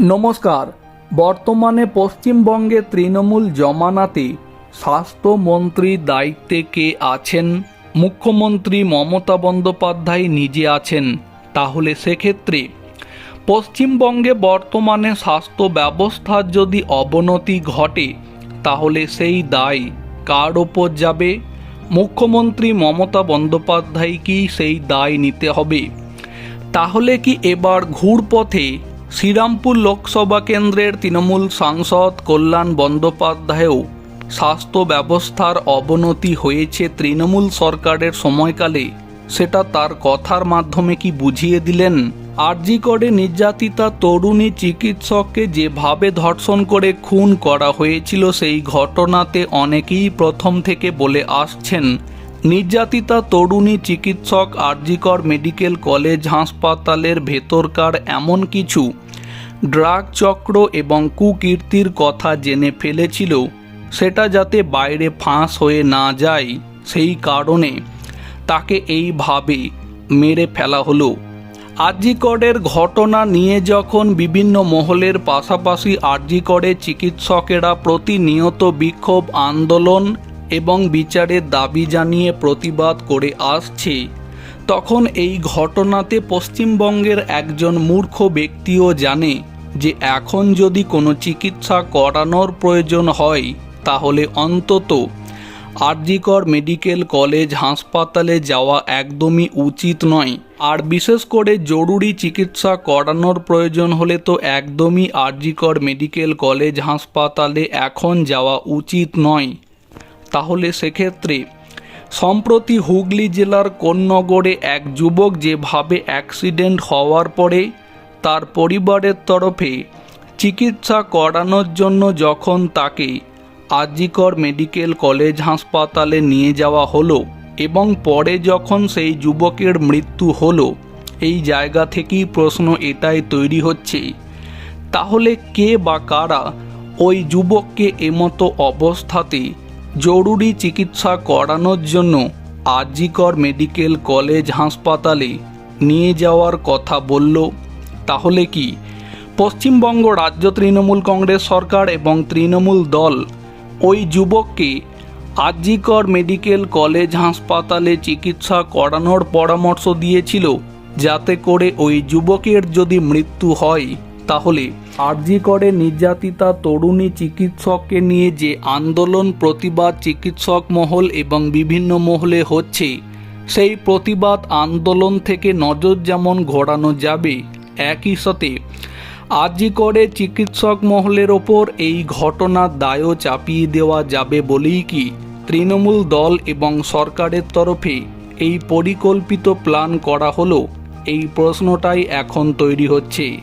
নমস্কার। বর্তমানে পশ্চিমবঙ্গে তৃণমূল জমানাতে স্বাস্থ্যমন্ত্রী দায়িত্বে কে আছেন? মুখ্যমন্ত্রী মমতা বন্দ্যোপাধ্যায় নিজে আছেন। তাহলে সেক্ষেত্রে পশ্চিমবঙ্গে বর্তমানে স্বাস্থ্য ব্যবস্থার যদি অবনতি ঘটে, তাহলে সেই দায় কার ওপর যাবে? মুখ্যমন্ত্রী মমতা বন্দ্যোপাধ্যায় কি সেই দায় নিতে হবে? তাহলে কি এবার ঘুরপথে শ্রীরামপুর লোকসভা কেন্দ্রের তৃণমূল সাংসদ কল্যাণ বন্দ্যোপাধ্যায়ও স্বাস্থ্য ব্যবস্থার অবনতি হয়েছে তৃণমূল সরকারের সময়কালে। সেটা তার কথার মাধ্যমে কি বুঝিয়ে দিলেন? আরজি করে নির্যাতিতা তরুণী চিকিৎসককে যেভাবে ধর্ষণ করে খুন করা হয়েছিল সেই ঘটনাতে অনেকেই প্রথম থেকে বলে আসছেন, নির্যাতিতা তরুণী চিকিৎসক আরজিকর মেডিকেল কলেজ হাসপাতালের ভেতরকার এমন কিছু ড্রাগ চক্র এবং কুকীর্তির কথা জেনে ফেলেছিল, সেটা যাতে বাইরে ফাঁস হয়ে না যায়, সেই কারণে তাকে এইভাবে মেরে ফেলা হলো। আরজিকরের ঘটনা নিয়ে যখন বিভিন্ন মহলের পাশাপাশি আরজিকরে চিকিৎসকেরা প্রতিনিয়ত বিক্ষোভ, আন্দোলন এবং বিচারের দাবি জানিয়ে প্রতিবাদ করে আসছে, তখন এই ঘটনাতে পশ্চিমবঙ্গের একজন মূর্খ ব্যক্তিও জানে যে এখন যদি কোনো চিকিৎসা করানোর প্রয়োজন হয়, তাহলে অন্তত আরজিকর মেডিকেল কলেজ হাসপাতালে যাওয়া একদমই উচিত নয়। আর বিশেষ করে জরুরি চিকিৎসা করানোর প্রয়োজন হলে তো একদমই আরজিকর মেডিকেল কলেজ হাসপাতালে এখন যাওয়া উচিত নয়। তাহলে সেক্ষেত্রে সম্প্রতি হুগলি জেলার কোন্নগরে এক যুবক যেভাবে অ্যাক্সিডেন্ট হওয়ার পরে তার পরিবারের তরফে চিকিৎসা করানোর জন্য যখন তাকে আজিকর মেডিকেল কলেজ হাসপাতালে নিয়ে যাওয়া হলো এবং পরে যখন সেই যুবকের মৃত্যু হলো, এই জায়গা থেকেই প্রশ্ন এটাই তৈরি হচ্ছে, তাহলে কে বা কারা ওই যুবককে এমতো অবস্থাতে জরুরি চিকিৎসা করানোর জন্য আজিকর মেডিকেল কলেজ হাসপাতালে নিয়ে যাওয়ার কথা বলল? তাহলে কি? পশ্চিমবঙ্গ রাজ্য তৃণমূল কংগ্রেস সরকার এবং তৃণমূল দল, ওই যুবককে আজিকর মেডিকেল কলেজ হাসপাতালে চিকিৎসা করানোর পরামর্শ দিয়েছিল যাতে করে ওই যুবকের যদি মৃত্যু হয়, তাহলে আরজি করে নির্যাতিতা তরুণী চিকিৎসককে নিয়ে যে আন্দোলন, প্রতিবাদ চিকিৎসক মহল এবং বিভিন্ন মহলে হচ্ছে, সেই প্রতিবাদ আন্দোলন থেকে নজর যেমন ঘোরানো যাবে একই সাথে আরজি করে চিকিৎসক মহলের ওপর এই ঘটনার দায়ও চাপিয়ে দেওয়া যাবে বলেই কি তৃণমূল দল এবং সরকারের তরফে এই পরিকল্পিত প্ল্যান করা হলো, এই প্রশ্নটাই এখন তৈরি হচ্ছে।